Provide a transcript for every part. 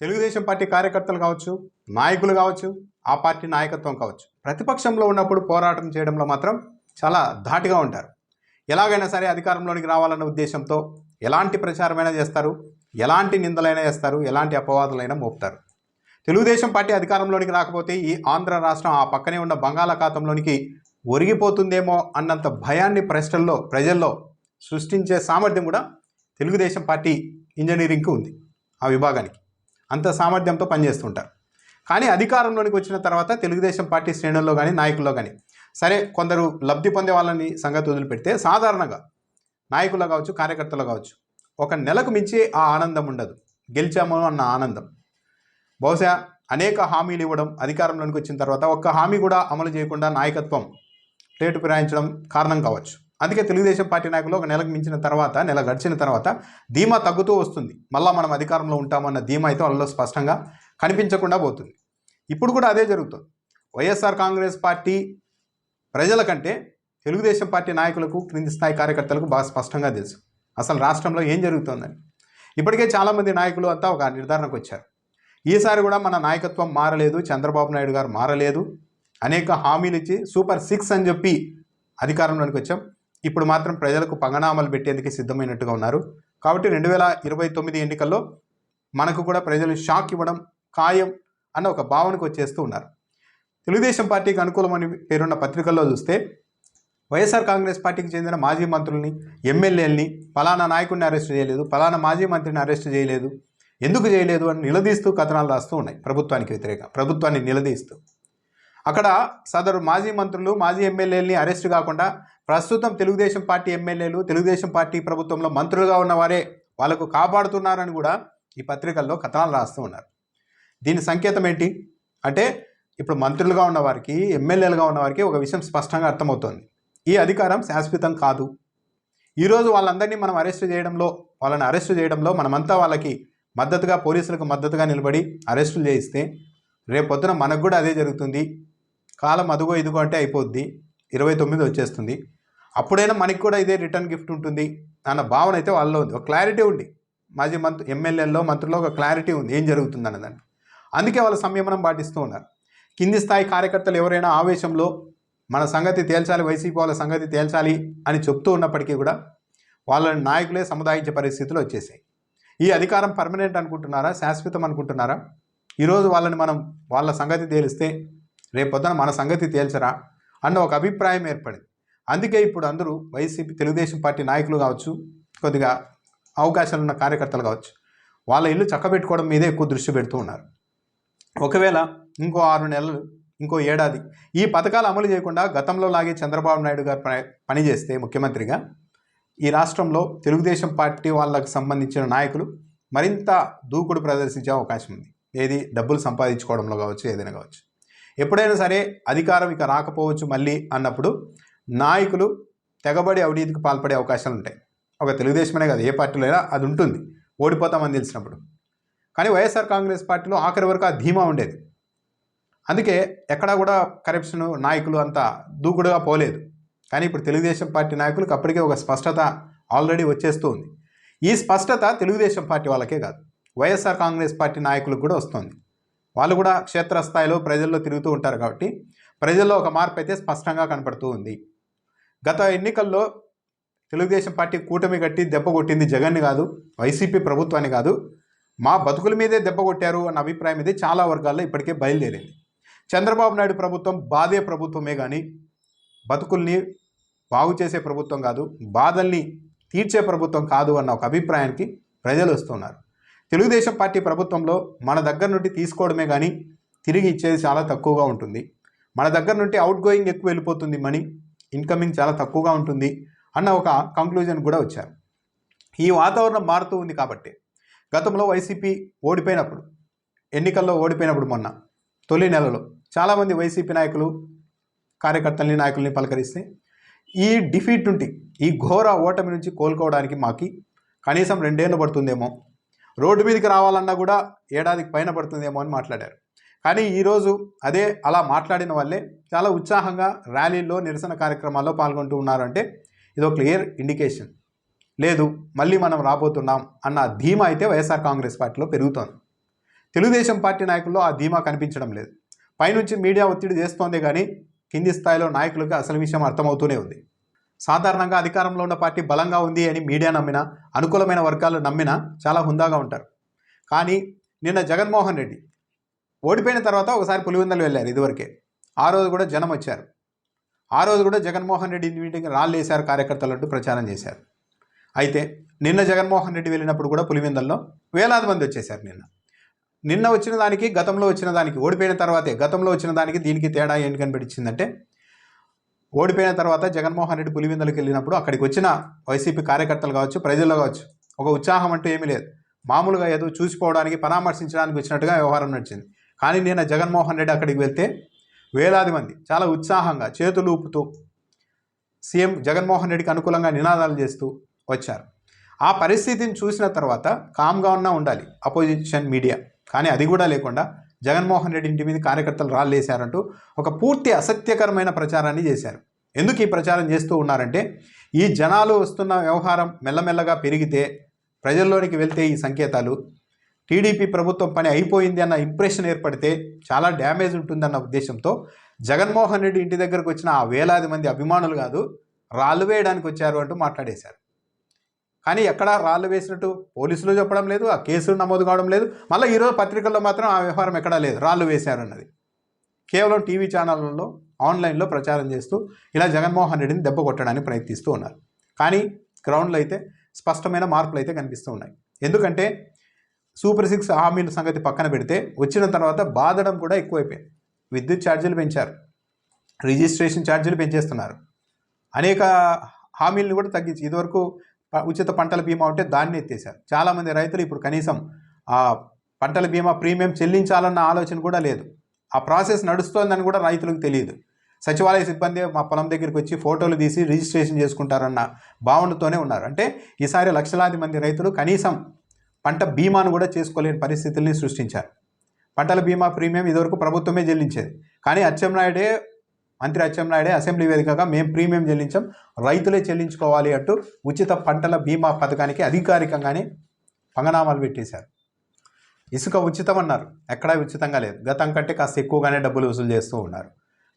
Telugu Desam party కార్యకర్తలు కావచ్చు నాయకులు కావచ్చు ఆ పార్టీ నాయకత్వం కావచ్చు. ప్రతిపక్షంలో ఉన్నప్పుడు పోరాటం చేయడంలో మాత్రం చాలా ధాటిగా ఉంటారు. ఎలాగైనా సరే అధికారంలోనికి రావాలన్న ఉద్దేశంతో ఎలాంటి ప్రచారమైనా చేస్తారు ఎలాంటి నిందలైనా చేస్తారు ఎలాంటి అపవాదులైనా మోపుతారు. తెలుగుదేశం పార్టీ అధికారంలోనికి రాకపోతే ఈ ఆంధ్ర రాష్ట్రం ఆ పక్కనే ఉన్న బంగాళాఖాతంలోనికి ఒరిగిపోతుందేమో అన్నంత భయాన్ని ప్రశ్నల్లో ప్రజల్లో సృష్టించే సామర్థ్యం కూడా తెలుగుదేశం పార్టీ ఇంజనీరింగ్కి ఉంది ఆ విభాగానికి. అంత సామర్థ్యంతో పనిచేస్తుంటారు. కానీ అధికారంలోనికి వచ్చిన తర్వాత తెలుగుదేశం పార్టీ శ్రేణుల్లో కానీ నాయకుల్లో కానీ సరే కొందరు లబ్ధి పొందే వాళ్ళని సంగతి వదిలిపెడితే సాధారణంగా నాయకులు కావచ్చు కార్యకర్తలు కావచ్చు ఒక నెలకు మించి ఆ ఆనందం ఉండదు. గెలిచాము అన్న ఆనందం. బహుశా అనేక హామీలు ఇవ్వడం అధికారంలోనికి వచ్చిన తర్వాత ఒక్క హామీ కూడా అమలు చేయకుండా నాయకత్వం రేటు ప్రయాణించడం కారణం కావచ్చు. అందుకే తెలుగుదేశం పార్టీ నాయకులు ఒక నెలకు మించిన తర్వాత నెల గడిచిన తర్వాత ధీమా తగ్గుతూ వస్తుంది. మళ్ళా మనం అధికారంలో ఉంటామన్న ధీమా అయితే వాళ్ళలో స్పష్టంగా కనిపించకుండా పోతుంది. ఇప్పుడు కూడా అదే జరుగుతుంది. వైఎస్ఆర్ కాంగ్రెస్ పార్టీ ప్రజల కంటే తెలుగుదేశం పార్టీ నాయకులకు క్రింది స్థాయి కార్యకర్తలకు బాగా స్పష్టంగా తెలుసు. అసలు రాష్ట్రంలో ఏం జరుగుతోందని. ఇప్పటికే చాలామంది నాయకులు అంతా ఒక నిర్ధారణకు వచ్చారు. ఈసారి కూడా మన నాయకత్వం మారలేదు చంద్రబాబు నాయుడు గారు మారలేదు. అనేక హామీలు ఇచ్చి సూపర్ సిక్స్ అని చెప్పి అధికారంలోనికి వచ్చాం. ఇప్పుడు మాత్రం ప్రజలకు పంగనామాలు పెట్టేందుకు సిద్ధమైనట్టుగా ఉన్నారు. కాబట్టి రెండు వేల ఇరవై తొమ్మిది ఎన్నికల్లో మనకు కూడా ప్రజలు షాక్ ఇవ్వడం ఖాయం అన్న ఒక భావనకు వచ్చేస్తూ ఉన్నారు. తెలుగుదేశం పార్టీకి అనుకూలమని పేరున్న పత్రికల్లో చూస్తే వైఎస్ఆర్ కాంగ్రెస్ పార్టీకి చెందిన మాజీ మంత్రుల్ని ఎమ్మెల్యేలని ఫలానా నాయకుడిని అరెస్ట్ చేయలేదు ఫలానా మాజీ మంత్రిని అరెస్ట్ చేయలేదు ఎందుకు చేయలేదు అని నిలదీస్తూ కథనాలు రాస్తూ ఉన్నాయి ప్రభుత్వానికి వ్యతిరేక ప్రభుత్వాన్ని నిలదీస్తూ. అక్కడ సదరు మాజీ మంత్రులు మాజీ ఎమ్మెల్యేలని అరెస్ట్ కాకుండా ప్రస్తుతం తెలుగుదేశం పార్టీ ఎమ్మెల్యేలు తెలుగుదేశం పార్టీ ప్రభుత్వంలో మంత్రులుగా ఉన్నవారే వాళ్ళకు కాపాడుతున్నారని కూడా ఈ పత్రికల్లో కథనాలు రాస్తూ ఉన్నారు. దీని సంకేతం ఏంటి? అంటే ఇప్పుడు మంత్రులుగా ఉన్నవారికి ఎమ్మెల్యేలుగా ఉన్నవారికి ఒక విషయం స్పష్టంగా అర్థమవుతోంది. ఈ అధికారం శాశ్వతం కాదు. ఈరోజు వాళ్ళందరినీ మనం అరెస్ట్ చేయడంలో వాళ్ళని అరెస్ట్ చేయడంలో మనమంతా వాళ్ళకి మద్దతుగా పోలీసులకు మద్దతుగా నిలబడి అరెస్టులు చేయిస్తే రేపొద్దున మనకు కూడా అదే జరుగుతుంది. కాలం అదుగో ఇదిగో అంటే అయిపోద్ది. ఇరవై తొమ్మిది వచ్చేస్తుంది. అప్పుడైనా మనకి కూడా ఇదే రిటర్న్ గిఫ్ట్ ఉంటుంది అన్న భావన అయితే వాళ్ళలో ఉంది. ఒక క్లారిటీ ఉంది. మాజీ మంత్ ఎమ్మెల్యేల్లో మంత్రుల్లో ఒక క్లారిటీ ఉంది. ఏం జరుగుతుంది అన్నదాన్ని అందుకే వాళ్ళ సంయమనం పాటిస్తూ ఉన్నారు. కింది స్థాయి కార్యకర్తలు ఎవరైనా ఆవేశంలో మన సంగతి తేల్చాలి వైసీపీ వాళ్ళ సంగతి తేల్చాలి అని చెప్తూ ఉన్నప్పటికీ కూడా వాళ్ళ నాయకులే సముదాయించే పరిస్థితులు వచ్చేసాయి. ఈ అధికారం పర్మనెంట్ అనుకుంటున్నారా? శాశ్వతం అనుకుంటున్నారా? ఈరోజు వాళ్ళని మనం వాళ్ళ సంగతి తేలిస్తే రేపొద్దున మన సంగతి తేల్చరా? అన్న ఒక అభిప్రాయం ఏర్పడింది. అందుకే ఇప్పుడు అందరూ వైసీపీ తెలుగుదేశం పార్టీ నాయకులు కావచ్చు కొద్దిగా అవకాశాలు ఉన్న కార్యకర్తలు కావచ్చు వాళ్ళ ఇల్లు చక్కబెట్టుకోవడం మీదే ఎక్కువ దృష్టి పెడుతూ ఉన్నారు. ఒకవేళ ఇంకో ఆరు నెలలు ఇంకో ఏడాది ఈ పథకాలు అమలు చేయకుండా గతంలో లాగే చంద్రబాబు నాయుడు గారు పనిచేస్తే ముఖ్యమంత్రిగా ఈ రాష్ట్రంలో తెలుగుదేశం పార్టీ వాళ్ళకు సంబంధించిన నాయకులు మరింత దూకుడు ప్రదర్శించే అవకాశం ఉంది. ఏది డబ్బులు సంపాదించుకోవడంలో కావచ్చు ఏదైనా కావచ్చు. ఎప్పుడైనా సరే అధికారం ఇక రాకపోవచ్చు మళ్ళీ అన్నప్పుడు నాయకులు తెగబడి అవినీతికి పాల్పడే అవకాశాలు ఉంటాయి. ఒక తెలుగుదేశమనే కాదు ఏ పార్టీలో అయినా అది ఉంటుంది. ఓడిపోతామని తెలిసినప్పుడు. కానీ వైఎస్ఆర్ కాంగ్రెస్ పార్టీలో ఆఖరి వరకు ఆ ధీమా ఉండేది. అందుకే ఎక్కడా కూడా కరప్షన్ నాయకులు అంత దూకుడుగా పోలేదు. కానీ ఇప్పుడు తెలుగుదేశం పార్టీ నాయకులకు అప్పటికే ఒక స్పష్టత ఆల్రెడీ వచ్చేస్తూ ఉంది ఈ స్పష్టత తెలుగుదేశం పార్టీ వాళ్ళకే కాదు వైఎస్ఆర్ కాంగ్రెస్ పార్టీ నాయకులకు కూడా వస్తుంది. వాళ్ళు కూడా క్షేత్రస్థాయిలో ప్రజల్లో తిరుగుతూ ఉంటారు కాబట్టి ప్రజల్లో ఒక మార్పు అయితే స్పష్టంగా కనపడుతూ ఉంది. గత ఎన్నికల్లో తెలుగుదేశం పార్టీ కూటమి కట్టి దెబ్బ కొట్టింది జగన్ని కాదు వైసీపీ ప్రభుత్వాన్ని కాదు. మా బతుకుల మీదే దెబ్బ కొట్టారు అన్న అభిప్రాయం ఇది చాలా వర్గాల్లో ఇప్పటికే బయలుదేరింది. చంద్రబాబు నాయుడు ప్రభుత్వం బాధే ప్రభుత్వమే కానీ బతుకుల్ని బాగు చేసే ప్రభుత్వం కాదు బాధల్ని తీర్చే ప్రభుత్వం కాదు అన్న ఒక అభిప్రాయానికి ప్రజలు వస్తున్నారు. తెలుగుదేశం పార్టీ ప్రభుత్వంలో మన దగ్గర నుండి తీసుకోవడమే కానీ తిరిగి ఇచ్చేది చాలా తక్కువగా ఉంటుంది. మన దగ్గర నుండి అవుట్ గోయింగ్ ఎక్కువ వెళ్ళిపోతుంది మనీ ఇన్కమింగ్ చాలా తక్కువగా ఉంటుంది అన్న ఒక కంక్లూజన్ కూడా వచ్చారు. ఈ వాతావరణం మారుతూ ఉంది కాబట్టి గతంలో వైసీపీ ఓడిపోయినప్పుడు ఎన్నికల్లో ఓడిపోయినప్పుడు మొన్న తొలి నెలలో చాలామంది వైసీపీ నాయకులు కార్యకర్తల్ని నాయకుల్ని పలకరిస్తే ఈ డిఫీట్ నుండి ఈ ఘోర ఓటమి నుంచి కోలుకోవడానికి మాకి కనీసం రెండేళ్ళు పడుతుందేమో రోడ్డు మీదకి రావాలన్నా కూడా ఏడాదికి పైన పడుతుందేమో అని మాట్లాడారు. కానీ ఈరోజు అదే అలా మాట్లాడిన వాళ్ళే చాలా ఉత్సాహంగా ర్యాలీల్లో నిరసన కార్యక్రమాల్లో పాల్గొంటూ ఉన్నారంటే ఇది ఒక క్లియర్ ఇండికేషన్. లేదు మళ్ళీ మనం రాబోతున్నాం అన్న ధీమా అయితే వైఎస్ఆర్ కాంగ్రెస్ పార్టీలో పెరుగుతోంది. తెలుగుదేశం పార్టీ నాయకుల్లో ఆ ధీమా కనిపించడం లేదు. పైనుంచి మీడియా ఒత్తిడి చేస్తోందే కానీ కింది స్థాయిలో నాయకులకు అసలు విషయం అర్థమవుతూనే ఉంది. సాధారణంగా అధికారంలో ఉన్న పార్టీ బలంగా ఉంది అని మీడియా నమ్మినా అనుకూలమైన వర్గాలు నమ్మినా చాలా హుందాగా ఉంటారు. కానీ నిన్న జగన్మోహన్ రెడ్డి ఓడిపోయిన తర్వాత ఒకసారి పులివెందలు వెళ్ళారు ఇదివరకే. ఆ రోజు కూడా జనం వచ్చారు. ఆ రోజు కూడా జగన్మోహన్ రెడ్డి మీటింగ్ రాళ్ళు వేశారు కార్యకర్తలు అంటూ ప్రచారం చేశారు. అయితే నిన్న జగన్మోహన్ రెడ్డి వెళ్ళినప్పుడు కూడా పులివెందల్లో వేలాది మంది వచ్చేశారు నిన్న. నిన్న వచ్చిన దానికి గతంలో వచ్చిన దానికి ఓడిపోయిన తర్వాతే గతంలో వచ్చిన దానికి దీనికి తేడా ఏంటి కనిపించిందంటే ఓడిపోయిన తర్వాత జగన్మోహన్ రెడ్డి పులివిందలకు వెళ్ళినప్పుడు అక్కడికి వచ్చిన వైసీపీ కార్యకర్తలు కావచ్చు ప్రజల్లో కావచ్చు ఒక ఉత్సాహం అంటూ ఏమీ లేదు. మామూలుగా ఏదో చూసిపోవడానికి పరామర్శించడానికి వచ్చినట్టుగా వ్యవహారం నడిచింది. కానీ నేను జగన్మోహన్ రెడ్డి అక్కడికి వెళ్తే వేలాది మంది చాలా ఉత్సాహంగా చేతులు ఊపుతూ సీఎం జగన్మోహన్ రెడ్డికి అనుకూలంగా నినాదాలు చేస్తూ వచ్చారు. ఆ పరిస్థితిని చూసిన తర్వాత కామ్గా ఉన్నా ఉండాలి అపోజిషన్ మీడియా కానీ అది కూడా లేకుండా జగన్మోహన్ రెడ్డి ఇంటి మీద కార్యకర్తలు రాళ్ళేశారంటూ ఒక పూర్తి అసత్యకరమైన ప్రచారాన్ని చేశారు. ఎందుకు ఈ ప్రచారం చేస్తూ ఉన్నారంటే ఈ జనాలు వస్తున్న వ్యవహారం మెల్లమెల్లగా పెరిగితే ప్రజల్లోనికి వెళ్తే ఈ సంకేతాలు టీడీపీ ప్రభుత్వం పని అయిపోయింది అన్న ఇంప్రెషన్ ఏర్పడితే చాలా డ్యామేజ్ ఉంటుందన్న ఉద్దేశంతో జగన్మోహన్ రెడ్డి ఇంటి దగ్గరకు వచ్చిన ఆ వేలాది మంది అభిమానులు కాదు రాళ్ళు వేయడానికి వచ్చారు అంటూ మాట్లాడేశారు. కానీ ఎక్కడా రాళ్ళు వేసినట్టు పోలీసులు చెప్పడం లేదు ఆ కేసులు నమోదు కావడం లేదు. మళ్ళీ ఈరోజు పత్రికల్లో మాత్రం ఆ వ్యవహారం ఎక్కడా లేదు. రాళ్ళు వేశారన్నది. కేవలం టీవీ ఛానళ్ళలో ఆన్లైన్లో ప్రచారం చేస్తూ ఇలా జగన్మోహన్ రెడ్డిని దెబ్బ కొట్టడానికి ప్రయత్నిస్తూ ఉన్నారు. కానీ గ్రౌండ్లో అయితే స్పష్టమైన మార్పులు అయితే కనిపిస్తూ ఉన్నాయి. ఎందుకంటే సూపర్ సిక్స్ హామీల సంగతి పక్కన పెడితే వచ్చిన తర్వాత బాధడం కూడా ఎక్కువైపోయింది. విద్యుత్ ఛార్జీలు పెంచారు. రిజిస్ట్రేషన్ ఛార్జీలు పెంచేస్తున్నారు. అనేక హామీలను కూడా తగ్గించి ఇదివరకు ఉచిత పంటల బీమా ఉంటే దాన్ని ఎత్తేసారు చాలామంది రైతులు ఇప్పుడు కనీసం ఆ పంటల బీమా ప్రీమియం చెల్లించాలన్న ఆలోచన కూడా లేదు. ఆ ప్రాసెస్ నడుస్తోందని కూడా రైతులకు తెలియదు. సచివాలయ సిబ్బంది మా పొలం దగ్గరికి వచ్చి ఫోటోలు తీసి రిజిస్ట్రేషన్ చేసుకుంటారన్న భావనతోనే ఉన్నారు. అంటే ఈసారి లక్షలాది మంది రైతులు కనీసం పంట బీమాను కూడా చేసుకోలేని పరిస్థితుల్ని సృష్టించారు. పంటల బీమా ప్రీమియం ఇదివరకు ప్రభుత్వమే చెల్లించేది. కానీ అచ్చెన్నాయుడే మంత్రి అచ్చెన్నాయుడే అసెంబ్లీ వేదికగా మేము ప్రీమియం చెల్లించాం. రైతులే చెల్లించుకోవాలి అంటూ ఉచిత పంటల బీమా పథకానికి అధికారికంగానే పంగనామాలు పెట్టేశారు. ఇసుక ఉచితం అన్నారు ఎక్కడా ఉచితంగా లేదు. గతం కంటే కాస్త ఎక్కువగానే డబ్బులు వసూలు చేస్తూ ఉన్నారు.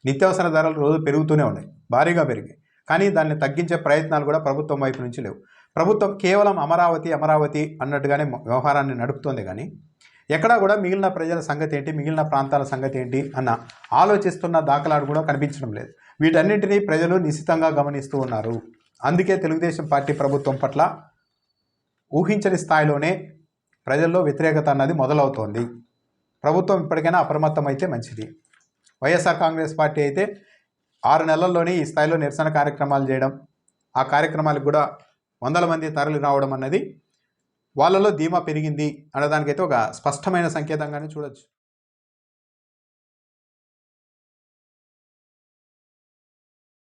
నిత్యావసర ధరలు రోజు పెరుగుతూనే ఉన్నాయి. భారీగా పెరిగాయి. కానీ దాన్ని తగ్గించే ప్రయత్నాలు కూడా ప్రభుత్వం వైపు నుంచి లేవు. ప్రభుత్వం కేవలం అమరావతి అమరావతి అన్నట్టుగానే వ్యవహారాన్ని నడుపుతోంది కానీ ఎక్కడా కూడా మిగిలిన ప్రజల సంగతి ఏంటి? మిగిలిన ప్రాంతాల సంగతి ఏంటి? అన్న ఆలోచిస్తున్న దాఖలాలు కూడా కనిపించడం లేదు. వీటన్నింటినీ ప్రజలు నిశితంగా గమనిస్తూ ఉన్నారు. అందుకే తెలుగుదేశం పార్టీ ప్రభుత్వం పట్ల ఊహించని స్థాయిలోనే ప్రజల్లో వ్యతిరేకత అన్నది మొదలవుతోంది. ప్రభుత్వం ఇప్పటికైనా అప్రమత్తం అయితే మంచిది. వైఎస్ఆర్ కాంగ్రెస్ పార్టీ అయితే ఆరు నెలల్లోనే ఈ స్థాయిలో నిరసన కార్యక్రమాలు చేయడం ఆ కార్యక్రమాలకు కూడా వందల మంది తరలి రావడం అన్నది వాళ్ళలో ధీమా పెరిగింది అన్నదానికైతే ఒక స్పష్టమైన సంకేతంగానే చూడొచ్చు.